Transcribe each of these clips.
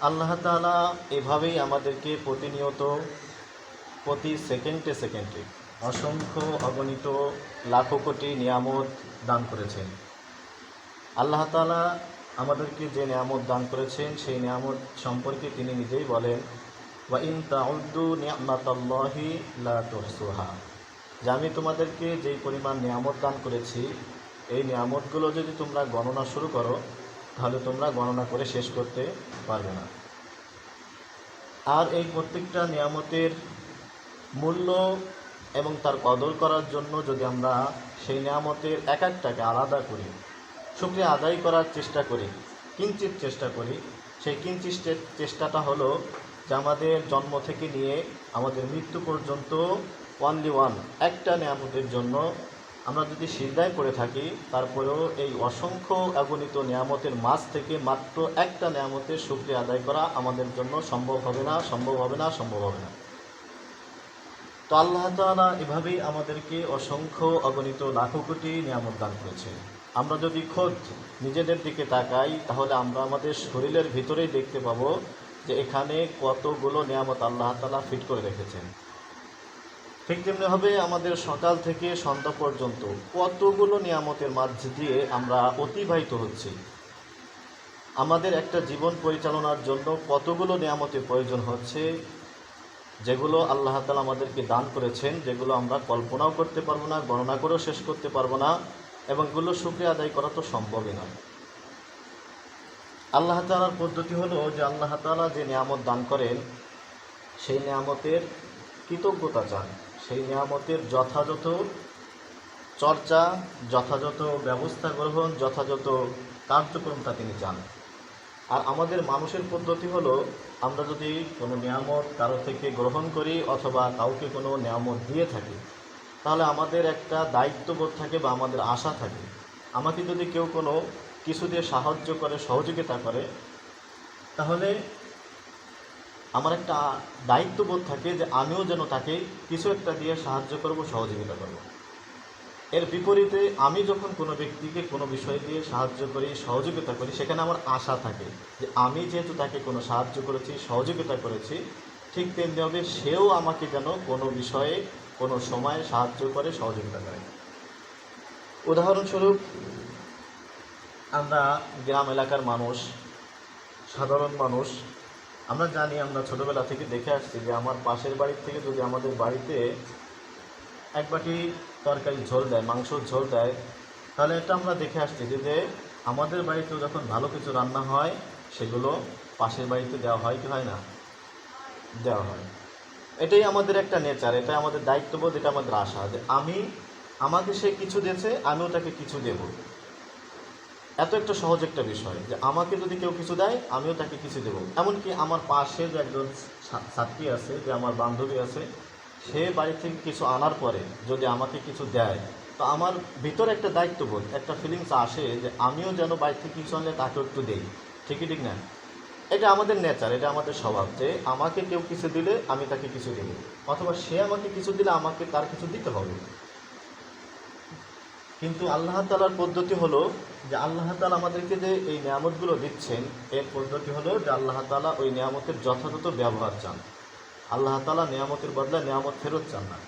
আল্লাহ তাআলা এভাবেই আমাদেরকে প্রতিনিয়ত, প্রতি সেকেন্ডে সেকেন্ডে অসংখ্য অগণিত লাখো কোটি নিয়ামত দান করেছেন। আল্লাহ তাআলা আমাদেরকে যে নিয়ামত দান করেছেন, সেই নিয়ামত সম্পর্কে তিনি নিজেই বলেন বা ইন তাউদ্দু নিয়ামাতাল্লাহি লা তুহসুহা। যে আমি তোমাদেরকে যেই পরিমাণ নিয়ামত দান করেছি, এই নিয়ামতগুলো যদি তোমরা গণনা শুরু করো তাহলে তোমরা গণনা করে শেষ করতে পারবে না। আর এই প্রত্যেকটা নিয়ামতের মূল্য এবং তার কদর করার জন্য যদি আমরা সেই নিয়ামতের এক একটাকে আলাদা করি শুক্রিয়া আদায় করার চেষ্টা করি, কিঞ্চিত চেষ্টা করি, সেই কিঞ্চিত চেষ্টাটা হলো যে আমাদের জন্ম থেকে নিয়ে আমাদের মৃত্যু পর্যন্ত ওয়ানলি ওয়ান একটা নিয়ামতের জন্য আমরা যদি সিজদায় পড়ে থাকি, তারপরেও এই অসংখ্য অগণিত নিয়ামতের মাঝ থেকে মাত্র একটা নিয়ামতের শুক্রিয়া আদায় করা আমাদের জন্য সম্ভব হবে না, সম্ভব হবে না, সম্ভব হবে না। তো আল্লাহ তাআলা এভাবেই আমাদেরকে অসংখ্য অগণিত লাখো কোটি নিয়ামত দান করেছে আমরা যদি খোদ নিজেদের দিকে তাকাই, তাহলে আমরা আমাদের শরীরের ভিতরেই দেখতে পাবো যে এখানে কতগুলো নিয়ামত আল্লাহ তাআলা ফিট করে রেখেছেন। ঠিক তেমনি হবে আমাদের সকাল থেকে সন্ধ্যা পর্যন্ত কতগুলো নিয়ামতের মাঝ দিয়ে আমরা অতিবাহিত হচ্ছি। আমাদের একটা জীবন পরিচালনার জন্য কতগুলো নিয়ামতের প্রয়োজন হচ্ছে, যেগুলো আল্লাহ তালা আমাদেরকে দান করেছেন, যেগুলো আমরা কল্পনাও করতে পারব না, গণনা করেও শেষ করতে পারব না, এবং এগুলো শুক্রিয়া আদায় করা তো সম্ভবই নয় আল্লাহ তালার পদ্ধতি হলো যে আল্লাহ তালা যে নিয়ামত দান করেন, সেই নিয়ামতের কৃতজ্ঞতা চান। সেই নিয়ামতের যথাযথ চর্চা, যথাযথ ব্যবস্থা গ্রহণ, যথাযথ কার্যক্রমটা তিনি চান। আর আমাদের মানুষের পদ্ধতি হলো, আমরা যদি কোনো নিয়ামত কারও থেকে গ্রহণ করি অথবা কাউকে কোনো নিয়ামত দিয়ে থাকি, তাহলে আমাদের একটা দায়িত্ববোধ থাকে বা আমাদের আশা থাকে। আমাকে যদি কেউ কোনো কিছু দিয়ে সাহায্য করে, সহযোগিতা করে, তাহলে আমার একটা দায়িত্ববোধ থাকে যে আমিও যেন তাকে কিছু একটা দিয়ে সাহায্য করব, সহযোগিতা করব। এর বিপরীতে আমি যখন কোনো ব্যক্তিকে কোনো বিষয় দিয়ে সাহায্য করি, সহযোগিতা করি, সেখানে আমার আশা থাকে যে আমি যেহেতু তাকে কোনো সাহায্য করেছি, সহযোগিতা করেছি, ঠিক তেমনিভাবে সেও আমাকে যেন কোনো বিষয়ে, কোনো সময়ে সাহায্য করে, সহযোগিতা করে। উদাহরণস্বরূপ, আমরা গ্রাম এলাকার মানুষ, সাধারণ মানুষ আমরা জানি, আমরা ছোটোবেলা থেকে দেখে আসছি যে আমার পাশের বাড়ির থেকে যদি আমাদের বাড়িতে এক বাটি তরকারি ঝোল দেয়, মাংসর ঝোল দেয়, তাহলে এটা আমরা দেখে আসছি যে যে আমাদের বাড়িতেও যখন ভালো কিছু রান্না হয়, সেগুলো পাশের বাড়িতে দেওয়া হয় কি হয় না? দেওয়া হয়। এটাই আমাদের একটা নেচার এটাই আমাদের দায়িত্ববোধ, এটা আমাদের আশা যে আমি, আমাকে সে কিছু দিয়েছে আমিও তাকে কিছু দেব। এত একটা সহজ একটা বিষয় যে আমাকে যদি কেউ কিছু দেয়, আমিও তাকে কিছু দেবো। এমনকি আমার পাশে যে একজন ছাত্রী আছে, যে আমার বান্ধবী আছে, সে বাড়ি থেকে কিছু আনার পরে যদি আমাকে কিছু দেয়, তো আমার ভিতরে একটা দায়িত্ববোধ, একটা ফিলিংস আসে যে আমিও যেন বাড়ি থেকে কিছু আনলে তাকেও একটু দেই। ঠিকই ঠিক না? এটা আমাদের নেচার এটা আমাদের স্বভাব যে আমাকে কেউ কিছু দিলে আমি তাকে কিছু দেব। অথবা সে আমাকে কিছু দিলে আমাকে তার কিছু দিতে হবে। কিন্তু আল্লাহ তালার পদ্ধতি হলো যে আল্লাহ তালা আমাদেরকে যে এই নিয়ামতগুলো দিচ্ছেন, এর পদ্ধতি হলো যে আল্লাহ তালা ওই নিয়ামতের যথাযথ ব্যবহার চান। আল্লাহ তালা নিয়ামতের বদলে নিয়ামত ফেরত চান না।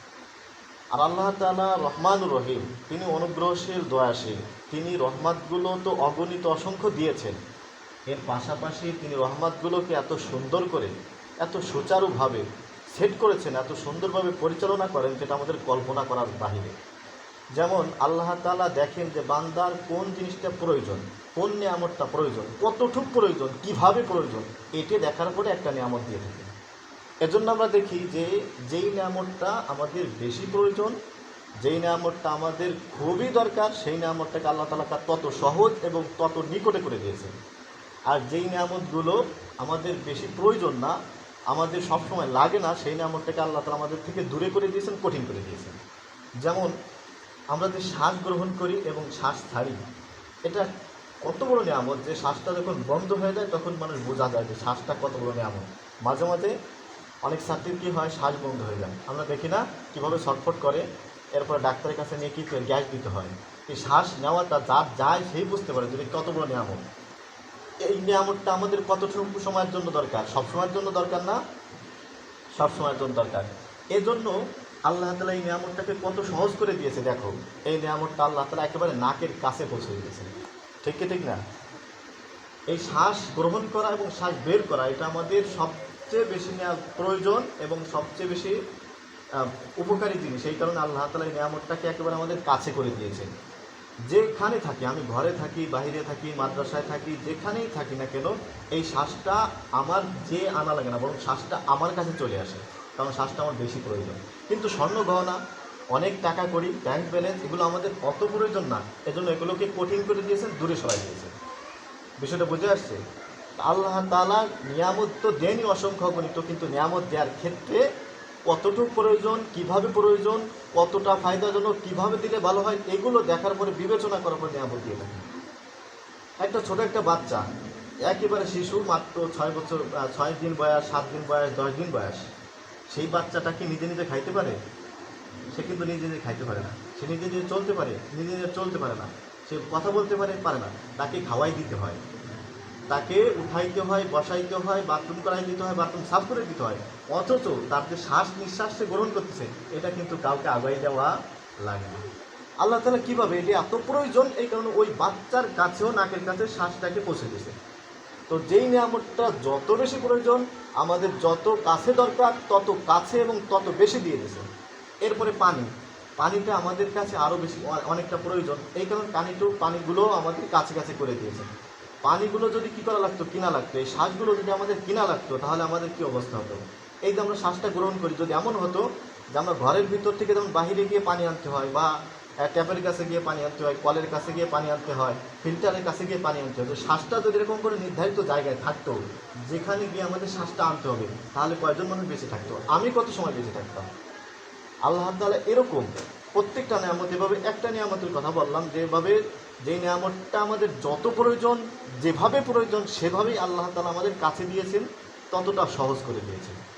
আর আল্লাহ তালা রহমানুর রহিম, তিনি অনুগ্রহশীল, দয়াশীল। তিনি রহমাতগুলো তো অগণিত অসংখ্য দিয়েছেন। এর পাশাপাশি তিনি রহমাতগুলোকে এত সুন্দর করে, এত সুচারুভাবে সেট করেছেন, এত সুন্দরভাবে পরিচালনা করেন, যেটা আমাদের কল্পনা করার বাহিরে। যেমন আল্লাহ তালা দেখেন যে বান্দার কোন জিনিসটা প্রয়োজন, কোন নিয়ামতটা প্রয়োজন, কতটুক প্রয়োজন, কীভাবে প্রয়োজন, এটি দেখার পরে একটা নিয়ামত দিয়ে থাকে। এজন্য আমরা দেখি যে যেই নিয়ামতটা আমাদের বেশি প্রয়োজন, যেই নিয়ামতটা আমাদের খুবই দরকার, সেই নিয়ামতটাকে আল্লাহ তালা তত সহজ এবং তত নিকটে করে দিয়েছেন। আর যেই নিয়ামতগুলো আমাদের বেশি প্রয়োজন না, আমাদের সবসময় লাগে না, সেই নিয়ামতটাকে আল্লাহ তালা আমাদের থেকে দূরে করে দিয়েছেন, কঠিন করে দিয়েছেন। যেমন আমরা যে শ্বাস গ্রহণ করি এবং শ্বাস ছাড়ি, এটা কত বড় নিয়ামত যে শ্বাসটা যখন বন্ধ হয়ে যায় তখন মানুষ বোঝা যায় যে শ্বাসটা কত বড় নিয়ামত। মাঝে মাঝে অনেক ছাত্রীর কী হয়, শ্বাস বন্ধ হয়ে যায়। আমরা দেখি না কীভাবে ছটফট করে, এরপর ডাক্তারের কাছে নিয়ে কী গ্যাস দিতে হয়। এই শ্বাস নেওয়াটা যার যায় সেই বুঝতে পারে যে কত বড় নিয়ামত। এই নিয়ামতটা আমাদের কতটুকু সময়ের জন্য দরকার? সব সময়ের জন্য দরকার না? সব সময়ের জন্য দরকার। এজন্য আল্লাহ তালা এই নিয়ামতটাকে কত সহজ করে দিয়েছে, দেখো। এই নিয়ামতটা আল্লাহ তালা একেবারে নাকের কাছে পৌঁছে দিয়েছে ঠিক কি ঠিক না? এই শ্বাস গ্রহণ করা এবং শ্বাস বের করা, এটা আমাদের সবচেয়ে বেশি নেওয়া প্রয়োজন এবং সবচেয়ে বেশি উপকারী জিনিস। এই কারণে আল্লাহ তালা এই নিয়ামতটাকে একেবারে আমাদের কাছে করে দিয়েছেন। যেখানে থাকি, আমি ঘরে থাকি, বাইরে থাকি, মাদ্রাসায় থাকি, যেখানেই থাকি না কেন, এই শ্বাসটা আমার যে আনা লাগে না, বরং শ্বাসটা আমার কাছে চলে আসে। কারণ শ্বাসটা আমার বেশি প্রয়োজন। কিন্তু স্বর্ণ গহনা, অনেক টাকা করি ব্যাংক ব্যালেন্স এগুলো আমাদের অত প্রয়োজন না। এজন্য এগুলোকে কঠিন করে দিয়েছেন, দূরে সরাই দিয়েছেন। বিষয়টা বুঝে আসছে? আল্লাহ তালা নিয়ামত তো দেনই অসংখ্য গণিত কিন্তু নিয়ামত দেওয়ার ক্ষেত্রে কতটুকু প্রয়োজন, কীভাবে প্রয়োজন, কতটা ফায়দাজনক, কীভাবে দিলে ভালো হয়, এগুলো দেখার পরে বিবেচনা করার পর নিয়ামত দিয়ে থাকে একটা ছোট একটা বাচ্চা, একেবারে শিশু, মাত্র ছয় বছর ছয় দিন বয়স, সাত দিন বয়স, দশ দিন বয়স। সেই বাচ্চাটা কি নিজে নিজে খাইতে পারে? সে কিন্তু নিজে নিজে খাইতে পারে না। সে নিজে নিজে চলতে পারে, নিজে নিজে চলতে পারে না। সে কথা বলতে পারে পারে না। তাকে খাওয়াই দিতে হয়। তাকে উঠাইতে হয়, বসাইতে হয় বাথরুম করাই দিতে হয় বাথরুম সাফ করে দিতে হয়। অথচ তার যে শ্বাস নিঃশ্বাস সে গ্রহণ করতেছে, এটা কিন্তু কাউকে আগাই দেওয়া লাগে না। আল্লাহ তালা কীভাবে এটি এত প্রয়োজন? এই কারণে ওই বাচ্চার কাছেও, নাকের কাছে শ্বাসটাকে পৌঁছে দিয়েছে। তো যেই নিয়ামতটা যত বেশি প্রয়োজন, আমাদের যত কাছে দরকার, তত কাছে এবং তত বেশি দিয়ে দিয়েছে। এরপরে পানি। পানিটা আমাদের কাছে আরও বেশি অনেকটা প্রয়োজন। এই কারণে পানিটু, পানিগুলো আমাদের কাছে কাছে করে দিয়েছে। পানিগুলো যদি কী করা লাগতো, কিনা লাগতো, এই শ্বাসগুলো যদি আমাদের কিনা লাগতো, তাহলে আমাদের কী অবস্থা হতো? এই যে আমরা শ্বাসটা গ্রহণ করি, যদি এমন হতো যে আমরা ঘরের ভিতর থেকে যেমন বাহিরে গিয়ে পানি আনতে হয় বা ট্যাপের কাছে গিয়ে পানি আনতে হয়, কলের কাছে গিয়ে পানি আনতে হয়, ফিল্টারের কাছে গিয়ে পানি আনতে হয় তো শ্বাসটা যদি এরকম করে নির্ধারিত জায়গায় থাকতো যেখানে গিয়ে আমাদের শ্বাসটা আনতে হবে, তাহলে কয়জন মানুষ বেঁচে থাকতো। আমি কত সময় বেঁচে থাকতাম? আল্লাহ তাআলা এরকম প্রত্যেকটা নিয়ামত, এভাবে একটা নিয়ামতের কথা বললাম, যেভাবে যে নিয়ামতটা আমাদের যত প্রয়োজন, যেভাবে প্রয়োজন, সেভাবেই আল্লাহ তালা আমাদের কাছে দিয়েছেন, ততটা সহজ করে দিয়েছেন।